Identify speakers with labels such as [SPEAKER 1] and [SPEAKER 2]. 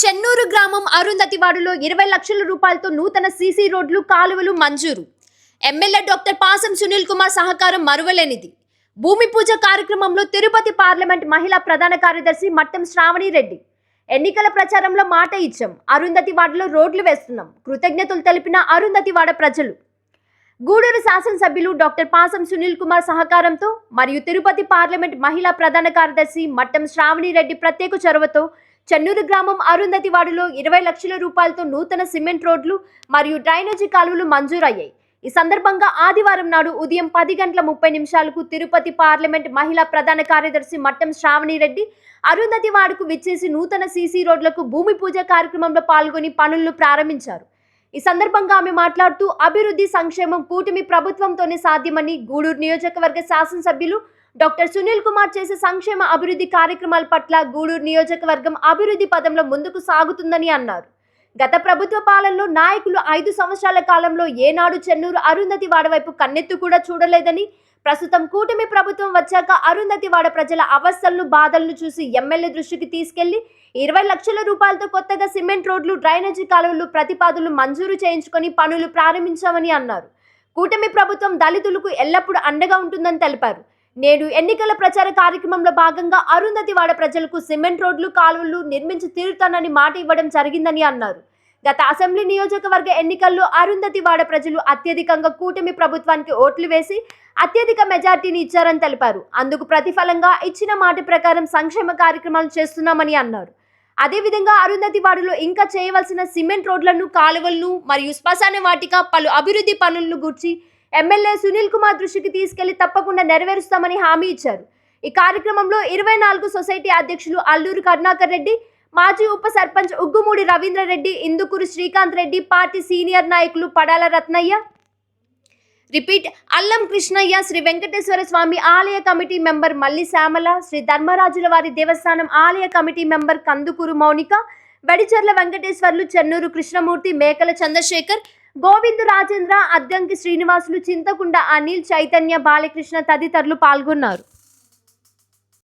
[SPEAKER 1] చెన్నూరు గ్రామం అరుంధతివాడలో ఇరవై లక్షల రూపాయలతో నూతన సీసీ రోడ్లు కాలువలు మంజూరు. ఎమ్మెల్యే డాక్టర్ పాసం సునీల్ కుమార్ సహకారం మరువలేనిది. భూమి పూజ కార్యక్రమంలో తిరుపతి పార్లమెంట్ మహిళా ప్రధాన కార్యదర్శి మట్టం శ్రావణి రెడ్డి ఎన్నికల ప్రచారంలో మాట ఇచ్చాం. అరుంధతివాడలో రోడ్లు వేస్తున్నాం. కృతజ్ఞతలు తెలిపిన అరుంధతివాడ ప్రజలు. గూడూరు శాసనసభ్యులు డాక్టర్ పాసం సునీల్ కుమార్ సహకారంతో మరియు తిరుపతి పార్లమెంట్ మహిళా ప్రధాన కార్యదర్శి మట్టం శ్రావణి రెడ్డి ప్రత్యేక చొరవతో చెన్నూరు గ్రామం అరుంధతివాడలో ఇరవై లక్షల రూపాయలతో నూతన సిమెంట్ రోడ్లు మరియు డ్రైనేజీ కాలువలు మంజూరయ్యాయి. ఈ సందర్భంగా ఆదివారం నాడు ఉదయం పది గంటల ముప్పై నిమిషాలకు తిరుపతి పార్లమెంట్ మహిళా ప్రధాన కార్యదర్శి మట్టం శ్రావణి రెడ్డి అరుంధతివాడకు విచ్చేసి నూతన సీసీ రోడ్లకు భూమి పూజ కార్యక్రమంలో పాల్గొని పనులను ప్రారంభించారు. ఈ సందర్భంగా ఆమె మాట్లాడుతూ అభివృద్ధి సంక్షేమం కూటమి ప్రభుత్వంతోనే సాధ్యమని గూడూరు నియోజకవర్గ శాసనసభ్యులు డాక్టర్ సునీల్ కుమార్ చేసే సంక్షేమ అభివృద్ధి కార్యక్రమాల పట్ల గూడూరు నియోజకవర్గం అభివృద్ధి పదంలో ముందుకు సాగుతుందని అన్నారు. గత ప్రభుత్వ పాలనలో నాయకులు ఐదు సంవత్సరాల కాలంలో ఏనాడు చెన్నూరు అరుంధతి వాడవైపు కన్నెత్తు కూడా చూడలేదని ప్రస్తుతం కూటమి ప్రభుత్వం వచ్చాక అరుంధతివాడ ప్రజల అవస్థలను బాధలను చూసి ఎమ్మెల్యే దృష్టికి తీసుకెళ్ళి ఇరవై లక్షల రూపాయలతో కొత్తగా సిమెంట్ రోడ్లు డ్రైనేజీ కాలువలు ప్రతిపాదులు మంజూరు చేయించుకొని పనులు ప్రారంభించామని అన్నారు. కూటమి ప్రభుత్వం దళితులకు ఎల్లప్పుడూ అండగా ఉంటుందని తెలిపారు. నేడు ఎన్నికల ప్రచార కార్యక్రమంలో భాగంగా అరుంధతివాడ ప్రజలకు సిమెంట్ రోడ్లు కాలువలు నిర్మించి తీరుతానని మాట ఇవ్వడం జరిగిందని అన్నారు. గత అసెంబ్లీ నియోజకవర్గ ఎన్నికల్లో అరుంధతివాడ ప్రజలు అత్యధికంగా కూటమి ప్రభుత్వానికి ఓట్లు వేసి అత్యధిక మెజార్టీని ఇచ్చారని తెలిపారు. అందుకు ప్రతిఫలంగా ఇచ్చిన మాట ప్రకారం సంక్షేమ కార్యక్రమాలు చేస్తున్నామని అన్నారు. అదేవిధంగా అరుంధతివాడలో ఇంకా చేయవలసిన సిమెంట్ రోడ్లను కాలువలను మరియు శ్మశాన వాటిక పలు అభివృద్ధి పనులను గూర్చి ఎమ్మెల్యే సునీల్ కుమార్ దృష్టికి తీసుకెళ్ళి తప్పకుండా నెరవేరుస్తామని హామీ ఇచ్చారు. ఈ కార్యక్రమంలో ఇరవై నాలుగు సొసైటీ అధ్యక్షులు అల్లూరు కరుణాకర్ రెడ్డి మాజీ ఉప సర్పంచ్ ఉగ్గుమూడి రవీంద్రరెడ్డి ఇందుకూరు శ్రీకాంత్ రెడ్డి పార్టీ సీనియర్ నాయకులు పడాల రత్నయ్య. రిపీట్ అల్లం కృష్ణయ్య శ్రీ వెంకటేశ్వర స్వామి ఆలయ కమిటీ మెంబర్ మల్లి శ్యామల శ్రీ ధర్మరాజుల వారి దేవస్థానం ఆలయ కమిటీ మెంబర్ కందుకూరు మౌనిక వెడిచర్ల వెంకటేశ్వర్లు చెన్నూరు కృష్ణమూర్తి మేకల చంద్రశేఖర్ గోవిందు రాజేంద్ర అద్దంకి శ్రీనివాసులు చింతకుండ అనిల్ చైతన్య బాలకృష్ణ తదితరులు పాల్గొన్నారు.